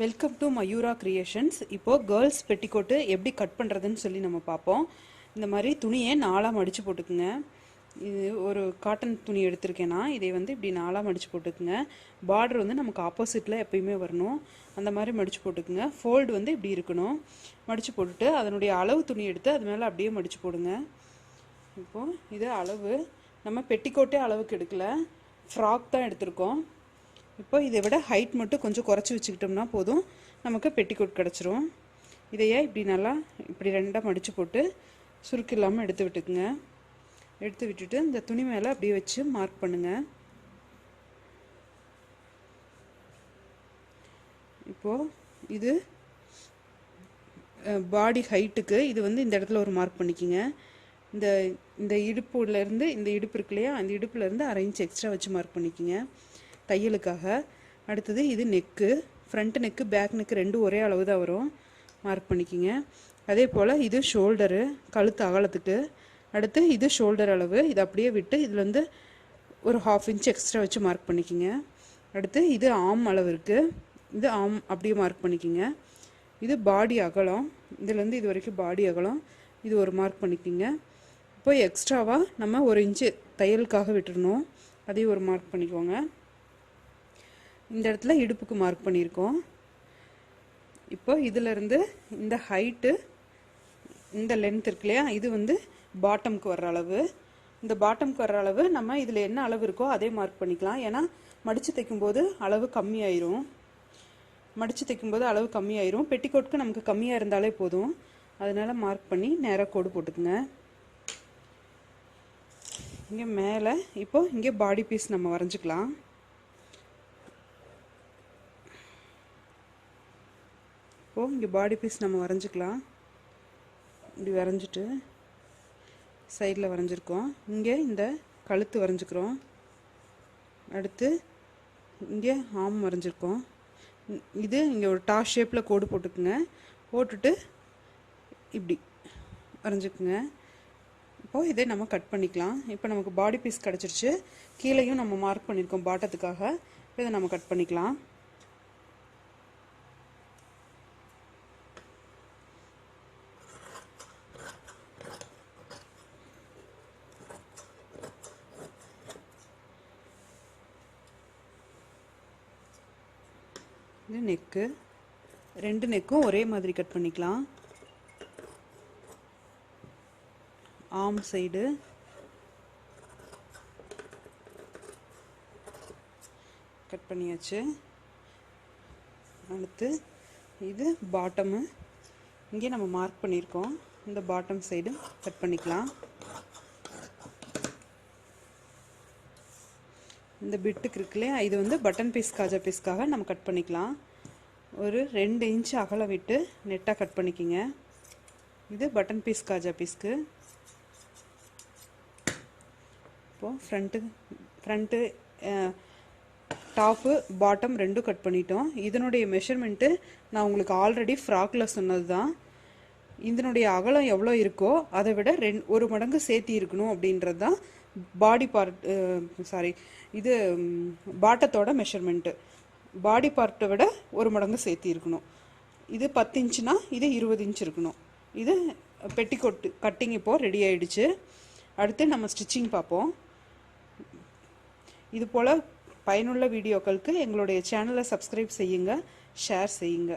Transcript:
Welcome to Mayura creations இப்போது girls petticoat எப்படி cut பண்ணுறதுன்னு சொல்லி நம்ம பார்ப்போம். இந்த மாதிரி துணியை நாலாக மடித்து போட்டுக்குங்க. இது ஒரு காட்டன் துணி எடுத்திருக்கேன்னா இதை வந்து இப்படி நாலாக மடித்து போட்டுக்குங்க. பார்டர் வந்து நமக்கு ஆப்போசிட்டில் எப்பயுமே வரணும். அந்த மாதிரி மடித்து போட்டுக்குங்க. ஃபோல்டு வந்து இப்படி இருக்கணும். மடித்து போட்டுட்டு அதனுடைய அளவு துணி எடுத்து அது மேலே அப்படியே மடித்து போடுங்க. இப்போது இது அளவு. நம்ம பெட்டிக்கோட்டே அளவுக்கு எடுக்கல. ஃப்ராக் தான் எடுத்திருக்கோம். இப்போ இதை விட ஹைட் மட்டும் கொஞ்சம் குறைச்சி வச்சுக்கிட்டோம்னா போதும். நமக்கு பெட்டிக்கோட் கிடச்சிரும். இதையே இப்படி நல்லா இப்படி ரெண்டாக மடித்து போட்டு சுருக்கு இல்லாமல் எடுத்து விட்டுக்குங்க. எடுத்து விட்டுட்டு இந்த துணி மேலே அப்படியே வச்சு மார்க் பண்ணுங்கள் இப்போது இது பாடி ஹைட்டுக்கு இது வந்து இந்த இடத்துல ஒரு மார்க் பண்ணிக்கிங்க. இந்த இந்த இடுப்புலேருந்து இந்த இடுப்பு இருக்கு இல்லையா? அந்த இடுப்புலேருந்து அரை இன்ச் எக்ஸ்ட்ரா வச்சு மார்க் பண்ணிக்கிங்க. தையலுக்காக. அடுத்தது இது neck front neck back neck ரெண்டும் ஒரே அளவு தான் வரும். மார்க் பண்ணிக்கிங்க. அதே போல் இது ஷோல்டரு கழுத்து அகலத்துக்கு. அடுத்து இது ஷோல்டர் அளவு. இதை அப்படியே விட்டு இதில் வந்து ஒரு ஹாஃப் இன்ச் எக்ஸ்ட்ரா வச்சு மார்க் பண்ணிக்கிங்க. அடுத்து இது ஆம் அளவு இருக்குது இது ஆம் அப்படியே மார்க் பண்ணிக்கிங்க. இது பாடி அகலம். இதுலேருந்து இது வரைக்கும் பாடி அகலம். இது ஒரு மார்க் பண்ணிக்கிங்க. இப்போ எக்ஸ்ட்ராவாக நம்ம ஒரு இன்ச்சு தையலுக்காக விட்டுறணும். அதையும் ஒரு மார்க் பண்ணிக்கோங்க. இந்த இடத்துல இடுப்புக்கு மார்க் பண்ணியிருக்கோம். இப்போ இதிலிருந்து இந்த ஹைட்டு இந்த லென்த் இருக்கு இல்லையா? இது வந்து பாட்டம்க்கு வர்ற அளவு. இந்த பாட்டம்க்கு வர்ற அளவு நம்ம இதில் என்ன அளவு இருக்கோ அதே மார்க் பண்ணிக்கலாம். ஏன்னா மடித்து தைக்கும்போது அளவு கம்மியாயிரும். மடித்து தைக்கும்போது அளவு கம்மியாயிரும். பெட்டிக்கோட்க்கு நமக்கு கம்மியாக இருந்தாலே போதும். அதனால மார்க் பண்ணி நேராக கோடு போட்டுக்குங்க. இங்கே மேலே இப்போ இங்கே பாடி பீஸ் நம்ம வரைஞ்சிக்கலாம். இப்போது இங்கே பாடி பீஸ் நம்ம வரைஞ்சிக்கலாம். இப்படி வரைஞ்சிட்டு சைடில் வரைஞ்சிருக்கோம். இங்கே இந்த கழுத்து வரைஞ்சிக்கிறோம். அடுத்து இங்கே ஆம் வரைஞ்சிருக்கோம். இது இங்கே ஒரு டாஸ் ஷேப்பில் கோடு போட்டுக்குங்க. போட்டுட்டு இப்படி வரைஞ்சிக்குங்க. இப்போது இதை நம்ம கட் பண்ணிக்கலாம். இப்போ நமக்கு பாடி பீஸ் கிடச்சிருச்சு. கீழேயும் நம்ம மார்க் பண்ணியிருக்கோம் பாட்டத்துக்காக. இப்போ இதை நம்ம கட் பண்ணிக்கலாம். இது நெக்கு ரெண்டு நெக்கும் ஒரே மாதிரி கட் பண்ணிக்கலாம். ஆம் சைடு கட் பண்ணியாச்சு. அடுத்து இது பாட்டமு இங்கே நம்ம மார்க் பண்ணியிருக்கோம். இந்த பாட்டம் சைடும் கட் பண்ணிக்கலாம். இந்த பிட்டுக்கு இருக்குல்லையா இது வந்து பட்டன் பீஸ் காஜா பீஸ்க்காக நம்ம கட் பண்ணிக்கலாம். ஒரு ரெண்டு இன்ச் அகலம் விட்டு நெட்டாக கட் பண்ணிக்கிங்க. இது பட்டன் பீஸ் காஜா பீஸ்க்கு இப்போது ஃப்ரண்ட்டு ஃப்ரண்ட்டு டாப்பு பாட்டம் ரெண்டும் கட் பண்ணிட்டோம். இதனுடைய மெஷர்மெண்ட்டு நான் உங்களுக்கு ஆல்ரெடி ஃப்ராக்கில் சொன்னது தான் இதனுடைய அகலம் எவ்வளோ இருக்கோ அதை விட ரெண் ஒரு மடங்கு சேர்த்தி இருக்கணும் அப்படின்றது தான் பாடி பார்ட் சாரி இது பாட்டத்தோட மெஷர்மெண்ட்டு பாடி பார்ட்டை விட ஒரு மடங்கு சேர்த்தி இருக்கணும். இது பத்து இன்ச்சுனா இது இருபது இன்ச் இருக்கணும். இது பெட்டிக்கோட்டு கட்டிங் இப்போது ரெடி ஆகிடுச்சு அடுத்து நம்ம ஸ்டிச்சிங் பார்ப்போம். இது போல் பயனுள்ள வீடியோக்களுக்கு எங்களுடைய சேனலை சப்ஸ்கிரைப் செய்யுங்க ஷேர் செய்யுங்க.